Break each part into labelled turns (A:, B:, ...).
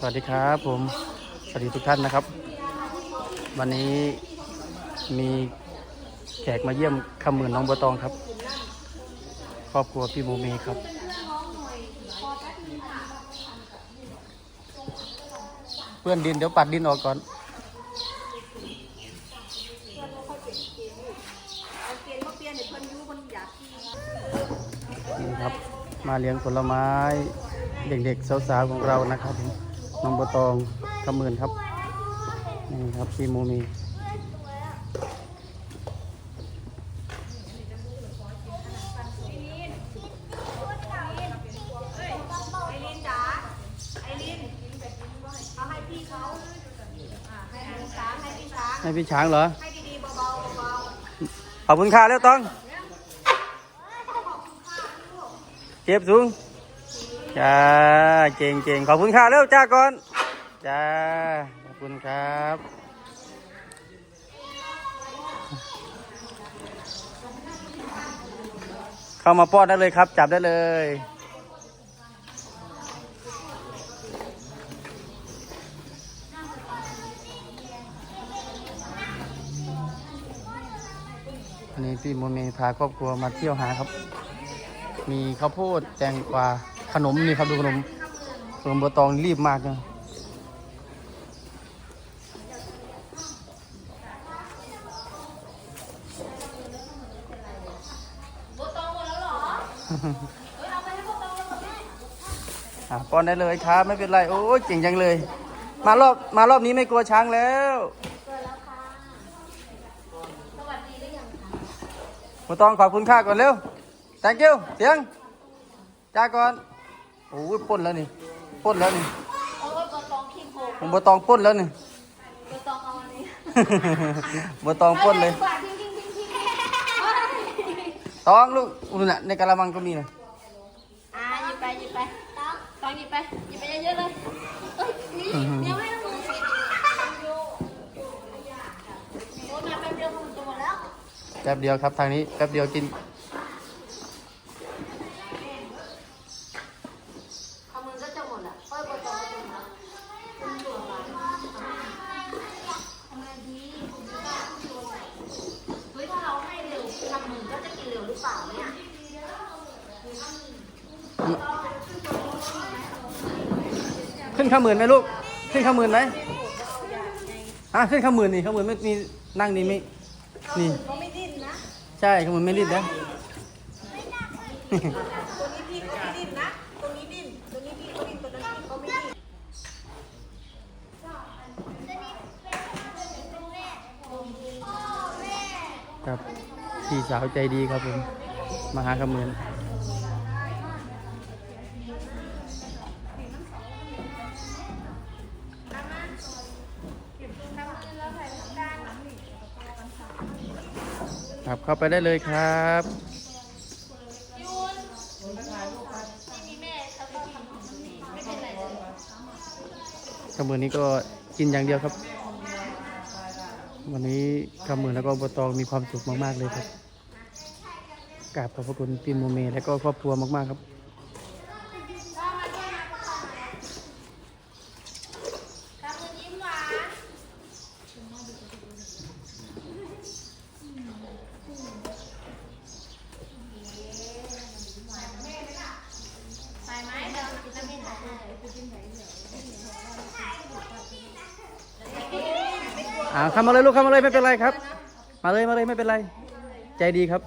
A: สวัสดีครับผมสวัสดีทุกท่านนะครับ วันนี้มีแขกมาเยี่ยมคำหมื่นน้องบัวตองครับ ครอบครัวพี่โมเมครับ เพื่อนดินเดี๋ยวปัดดินออกก่อนนี่ครับ มาเลี้ยงผลไม้เด็กๆสาวๆของเรานะครับผม น้องบัวตองคำหมื่นครับ นี่ครับพี่โมเมี
B: ไอรินจ๋าไอรินเอาให้พี่เขาให้พี่ช้างให้พี่ช้าง
A: เหรอ ขอบคุณค่าแล้วต้องเก็บสูง จ้าเก่งเก่งขอบคุณค่าแล้วจ้าก่อนจ้าขอบคุณครับเข้ามาป้อนได้เลยครับ จับได้เลยอันนี้พี่โมเมพาครอบครัวมาเที่ยวหาครับ มีข้าวโพดแตงกวา ขนมนี่ครับดูขนมขนมบัวตองรีบมากนะ
B: ๆโบตองหมดแล้วเหรอเฮ้ยเอาไปให้โบตองเลยหมดแม่
A: อะป้อนได้เลยครับไม่เป็นไร โอ้ยเก่งจังเลย มารอบมารอบนี้ไม่กลัวช้างแล้ว
B: เกิดแล้วค่ะสวัสดีหรือยังคะ
A: บัวตองขอบคุณค่าก่อนเร็ว thank you เสียงจ้าก่อน โอ้ยป้นแล้วนี่ป้นแล้วนี่
B: โอ้ยโบตองขี้โกง
A: ผมบัวตองป้นแล้วนี่
B: โบตองเอาอันนี้
A: บัวตองป้นเลย
B: กว่าทิ้งทิ้งทิ้งทิ้ง
A: ตองลูกอุ่นน่ะในกะละมังก็มีนะ
B: อ่าหยิบไปหยิบไปตองตองหยิบไปหยิบไปเยอะๆเลยเอ้ยนี่เดี๋ยวให้น้องมือกินโอ้ยมาแป๊บเดียวก็หมดตัวแล้ว
A: แป๊บเดียวครับทางนี้แป๊บเดียวกิน
B: เอามือก็จะหมดละเอ้ยโบตองก็จะหมดละคุณตัวอะไรทำไงดีเฮ้ยถ้าเราให้เร็วทำมือก็จะกินเร็วหรือเปล่าเนี่ย
A: ขึ้นข้าหมื่นไหมลูก ขึ้นข้าหมื่นไหมฮะขึ้นข้าหมื่นนี่ข้าหมื่นไม่มีนั่งนี่ไม่นี่ใช่ข้าหมื่นไม่ดนะ
B: ตัวนี้พี่เขาไม่ดิ้นนะตัวนี้ดิ้นตัวนี้พี่เขาดิ้นตัวนั้นพี่เขาไม่ดิ้น
A: ครับพี่สาวใจดีครับผมมาหาข้าหมื่น ครับเข้าไปได้เลยครับข้าหมื่นนี้ก็กินอย่างเดียวครับ วันนี้คำมือแล้วก็อบตองมีความสุขมากๆเลยครับกราบขอบพระคุณพี่โมเมและก็ครอบครัวมากๆครับ
B: ไปไหมเดี๋ยวจะไม่ถ่ายให้
A: อ่าเข้ามาเลยลูกเข้ามาเลยไม่เป็นไรครับ มาเลยมาเลยไม่เป็นไร ใจดีครับ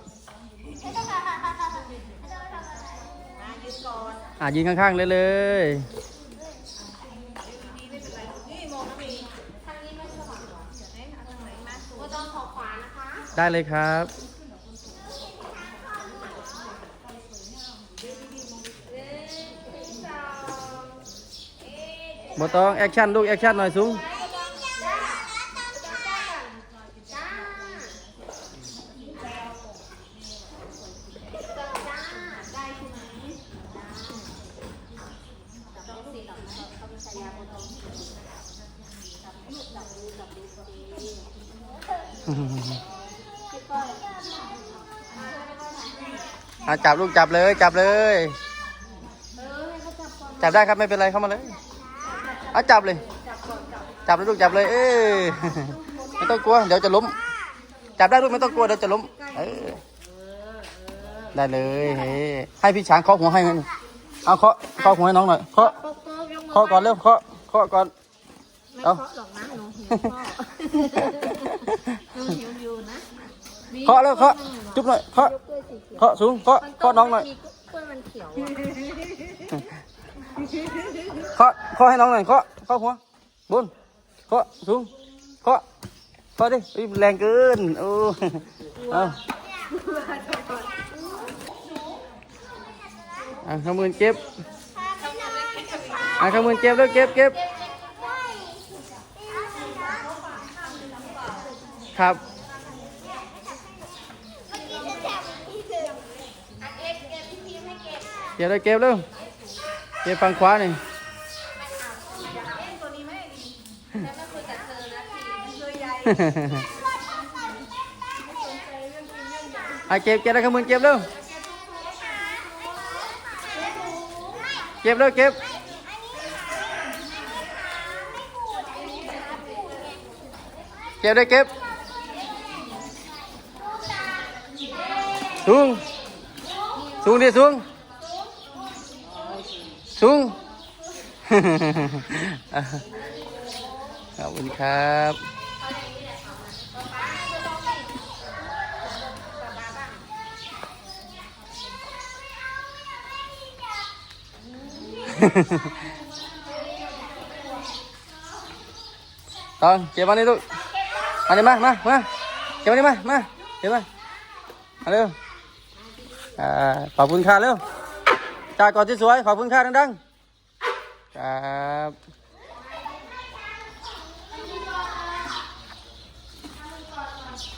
A: อ่ายืนข้างๆเลยเลยได้เลยครับบอตองแอคชั่นลูกแอคชั่นหน่อยสูง อะจับลูกจับเลยจับเลย จับได้ครับไม่เป็นไรเข้ามาเลยเอาจับเลย จับเลยลูกจับเลย เออไม่ต้องกลัวเดี๋ยวจะล้ม จับได้ลูกไม่ต้องกลัวเดี๋ยวจะล้ม เออได้เลยเฮ้ให้พี่ช้างเคาะหัวให้หน่อยเอาเคาะเคาะหัวให้น้องหน่อยเคาะเคาะก่อนเร็วเคาะเคาะก่อน เอา
B: เคาะหรอกนะหนู หิวพ่อหนูหิวอยู่นะ
A: เคาะแล้วเคาะจุ๊บหน่อยเคาะ
B: กล้วยสีเขียว
A: เคาะสูงเคาะเคาะน้องหน่อย
B: มีกล้วยมันเขียวอะ
A: เคาะเคาะให้น้องหน่อยเคาะเคาะหัวบนเคาะสูงเคาะเคาะดิอุ๊ยแรงเกินโอ้เอาอะขมือเก็บอะขมือเก็บแล้วเก็บเก็บ ครับเก็บเลยเก็บเร็วเก็บฝั่งขวาหน่อยอะเก็บเก็บแล้วขมือเก็บเร็วเก็บเร็วเก็บเก็บเลยเก็บ สูงสูงดิสูงสูงขอบคุณครับตอนเก็บมานี่ลูกมานี่มามาม อ่าขอบคุณค่ะเร็วจากก่อนที่สวย ขอบคุณค่ะดังๆ ครับ